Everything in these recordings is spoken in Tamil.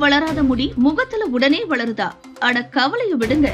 வளராத முடி முகத்துல உடனே வளருதா? அட கவலைய விடுங்க.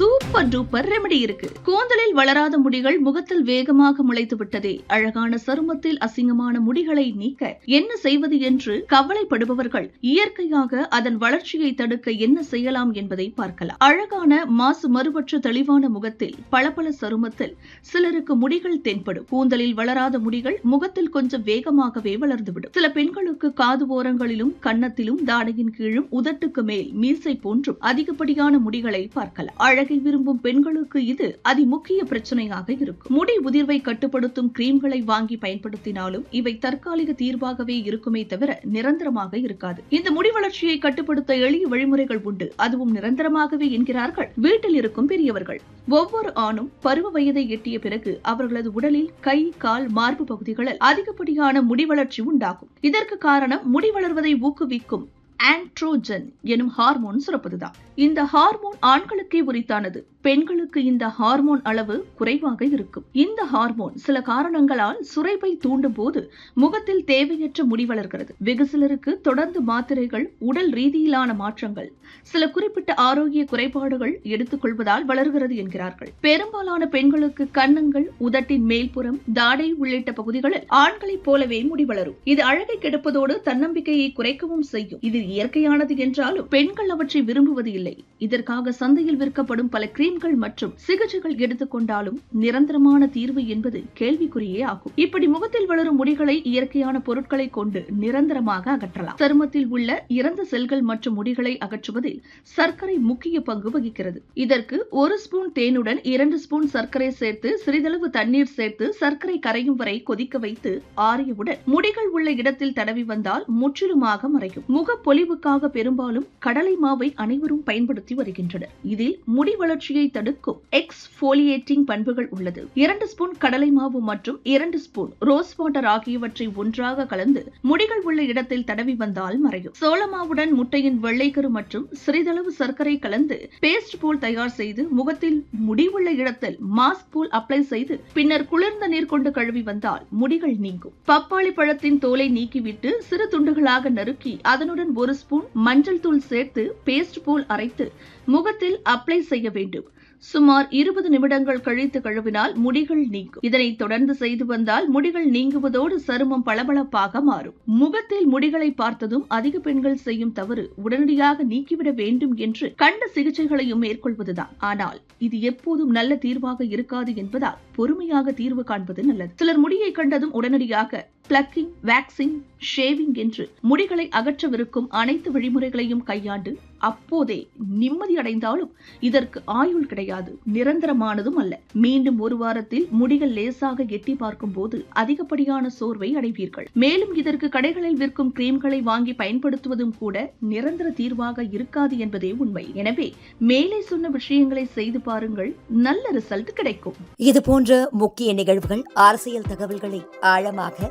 சூப்பர் டூப்பர் ரெமெடி இருக்கு. கூந்தலில் வளராத முடிகள் முகத்தில் வேகமாக முளைத்து விட்டதே. அழகான சருமத்தில் அசிங்கமான முடிகளை நீக்க என்ன செய்வது என்று கவலைப்படுபவர்கள் இயற்கையாக அதன் வளர்ச்சியை தடுக்க என்ன செய்யலாம் என்பதை பார்க்கலாம். அழகான மாசு மறுபற்ற தெளிவான முகத்தில் பளபள சருமத்தில் சிலருக்கு முடிகள் தென்படும். கூந்தலில் வளராத முடிகள் முகத்தில் கொஞ்சம் வேகமாகவே வளர்ந்துவிடும். சில பெண்களுக்கு காது ஓரங்களிலும் கன்னத்திலும் தாடையின் கீழும் உதட்டுக்கு மேல் மீசை போன்றும் அதிகப்படியான முடிகளை பார்க்கலாம். அழகை விரும்பும் பெண்களுக்கு இது அதிமுக்கிய பிரச்சனையாக இருக்கும். முடி உதிர்வை கட்டுப்படுத்தும் கிரீம்களை வாங்கி பயன்படுத்தினாலும் இவை தற்காலிக தீர்வாகவே இருக்குமே தவிர நிரந்தரமாக இருக்காது. இந்த முடி வளர்ச்சியை கட்டுப்படுத்த எளிய வழிமுறைகள் உண்டு. அதுவும் நிரந்தரமாகவே என்கிறார்கள் வீட்டில் இருக்கும் பெரியவர்கள். ஒவ்வொரு ஆணும் பருவ வயதை எட்டிய பிறகு அவர்களது உடலில் கை கால் மார்பு பகுதிகளில் அதிகப்படியான முடி வளர்ச்சி உண்டாகும். இதற்கு காரணம் முடி வளர்வதை ஊக்குவிக்கும் ஆண்ட்ரோஜன் எனும் ஹார்மோன் சுரப்பதுதான் இந்த ஹார்மோன் ஆண்களுக்கே உரித்தானது. பெண்களுக்கு இந்த ஹார்மோன் அளவு குறைவாக இருக்கும். இந்த ஹார்மோன் சில காரணங்களால் சுரைப்பை தூண்டும் போது முகத்தில் தேவையற்ற முடி வளர்கிறது. வெகு சிலருக்கு தொடர்ந்து மாத்திரைகள் உடல் ரீதியிலான மாற்றங்கள் சில குறிப்பிட்ட ஆரோக்கிய குறைபாடுகள் எடுத்துக்கொள்வதால் வளர்கிறது என்கிறார்கள். பெரும்பாலான பெண்களுக்கு கன்னங்கள் உதட்டின் மேல்புறம் தாடை உள்ளிட்ட பகுதிகளில் ஆண்களைப் போலவே முடி வளரும். இது அழகை கெடுப்பதோடு தன்னம்பிக்கையை குறைக்கவும் செய்யும். இது இயற்கையானது என்றாலும் பெண்கள் அவற்றை விரும்புவது இல்லை. இதற்காக சந்தையில் விற்கப்படும் பல கிரீம்கள் மற்றும் சிகிச்சைகள் எடுத்துக்கொண்டாலும் நிரந்தரமான தீர்வு என்பது கேள்விக்குறியே ஆகும். இப்படி முகத்தில் வளரும் முடிகளை இயற்கையான பொருட்களை கொண்டு நிரந்தரமாக அகற்றலாம். சருமத்தில் உள்ள இறந்த செல்கள் மற்றும் முடிகளை அகற்றுவதில் சர்க்கரை முக்கிய பங்கு வகிக்கிறது. இதற்கு ஒரு ஸ்பூன் தேனுடன் இரண்டு ஸ்பூன் சர்க்கரை சேர்த்து சிறிதளவு தண்ணீர் சேர்த்து சர்க்கரை கரையும் வரை கொதிக்க வைத்து ஆறியவுடன் முடிகள் உள்ள இடத்தில் தடவி வந்தால் முற்றிலுமாக மறையும். முகப்பொலி தெளிவுக்காக பெரும்பாலும் கடலை மாவை அனைவரும் பயன்படுத்தி வருகின்றனர். இதில் முடி வளர்ச்சியை தடுக்கும் எக்ஸ் போலியேட்டிங் பண்புகள் உள்ளது. இரண்டு ஸ்பூன் கடலை மாவு மற்றும் இரண்டு ஸ்பூன் ரோஸ் வாட்டர் ஆகியவற்றை ஒன்றாக கலந்து முடிகள் உள்ள இடத்தில் தடவி வந்தால் மறையும். சோளமாவுடன் முட்டையின் வெள்ளைக்கரு மற்றும் சிறிதளவு சர்க்கரை கலந்து பேஸ்ட் போல் தயார் செய்து முகத்தில் முடி உள்ள இடத்தில் மாஸ்க் போல் அப்ளை செய்து பின்னர் குளிர்ந்த நீர் கொண்டு கழுவி வந்தால் முடிகள் நீங்கும். பப்பாளி பழத்தின் தோலை நீக்கிவிட்டு சிறு துண்டுகளாக நறுக்கி அதனுடன் ஒரு ஒரு ஸ்பூன் மஞ்சள் தூள் சேர்த்து பேஸ்ட் போல் அரைத்து முகத்தில் அப்ளை செய்ய வேண்டும். சுமார் இருபது நிமிடங்கள் கழித்து கழுவினால் முடிகள் நீங்கும். இதனை தொடர்ந்து செய்து வந்தால் முடிகள் நீங்குவதோடு சருமம் பளபளப்பாக மாறும். முகத்தில் முடிகளை பார்த்ததும் அதிக பெண்கள் செய்யும் தவறு உடனடியாக நீக்கிவிட வேண்டும் என்று கண்ட சிகிச்சைகளையும் மேற்கொள்வதுதான். ஆனால் இது எப்போதும் நல்ல தீர்வாக இருக்காது என்பதால் பொறுமையாக தீர்வு காண்பது நல்லது. சிலர் முடியை கண்டதும் உடனடியாக பிளக்கிங் வேக்சிங் ஷேவிங் என்று முடிகளை அகற்றவிருக்கும் அனைத்து வழிமுறைகளையும் கையாண்டு அப்போதே நிம்மதி அடைந்தாலும் இதற்கு ஆயுள் கிடையாது நிரந்தரமானதும் அல்ல. மீண்டும் ஒரு வாரத்தில் முடிகள் லேசாக எட்டி பார்க்கும் போது அதிகப்படியான சோர்வை அடைவீர்கள். மேலும் இதற்கு கடைகளில் விற்கும் கிரீம்களை வாங்கி பயன்படுத்துவதும் கூட நிரந்தர தீர்வாக இருக்காது என்பதே உண்மை. எனவே மேலே சொன்ன விஷயங்களை செய்து பாருங்கள் நல்ல ரிசல்ட் கிடைக்கும். இது போன்ற முக்கிய நிகழ்வுகள் அரசியல் தகவல்களை ஆழமாக